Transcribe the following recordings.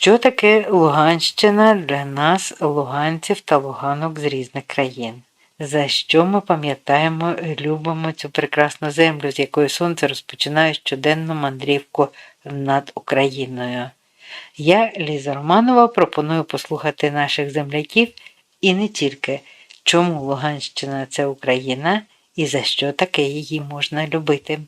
Що таке Луганщина для нас, луганців та луганок з різних країн? За що ми пам'ятаємо і любимо цю прекрасну землю, з якої сонце розпочинає щоденну мандрівку над Україною? Я, Ліза Романова, пропоную послухати наших земляків і не тільки, чому Луганщина це Україна і за що таке її можна любити.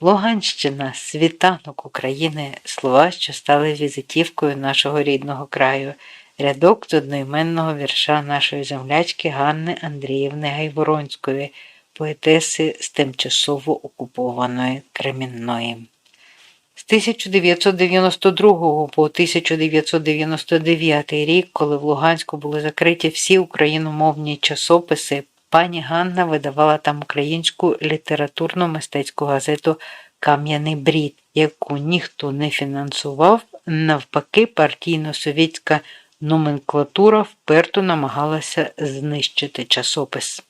Луганщина світанок України, слова, що стали візитівкою нашого рідного краю, рядок з одноіменного вірша нашої землячки Ганни Андріївни Гайворонської, поетеси з тимчасово окупованої Кремінної. З 1992 по 1999 рік, коли в Луганську були закриті всі україномовні часописи, пані Ганна видавала там українську літературно-мистецьку газету Кам'яний брід, яку ніхто не фінансував, навпаки, партійно-совєтська номенклатура вперто намагалася знищити часопис.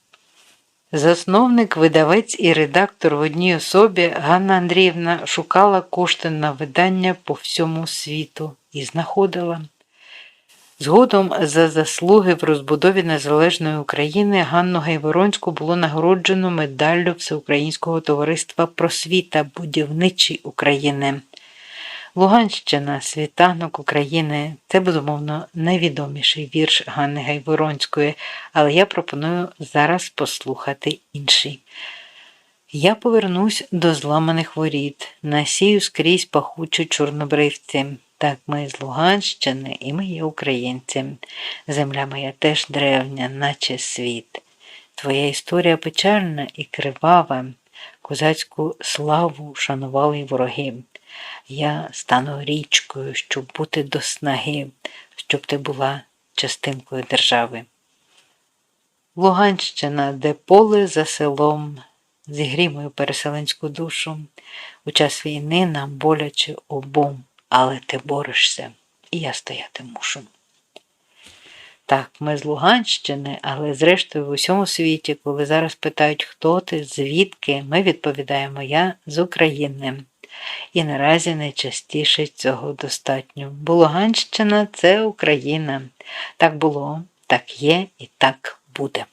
Засновник, видавець і редактор в одній особі Ганна Андріївна шукала кошти на видання по всьому світу і знаходила. Згодом за заслуги в розбудові незалежної України Ганну Гайворонську було нагороджено медаллю Всеукраїнського товариства просвіта будівничий України. Луганщина, світанок України це, безумовно, найвідоміший вірш Ганни Гайворонської, але я пропоную зараз послухати інший. Я повернусь до зламаних воріт, насію скрізь пахучу чорнобривці. Так, ми з Луганщини, і ми є українці. Земля моя теж древня, наче світ. Твоя історія печальна і кривава, козацьку славу шанували вороги. Я стану річкою, щоб бути до снаги, щоб ти була частинкою держави. Луганщина, де поле за селом, зігрій мою переселенську душу, у час війни нам боляче обом, але ти борешся, і я стояти мушу. Так, ми з Луганщини, але зрештою в усьому світі, коли зараз питають, хто ти, звідки, ми відповідаємо Я з України. І наразі найчастіше цього достатньо. Бо Луганщина це Україна. Так було, так є і так буде.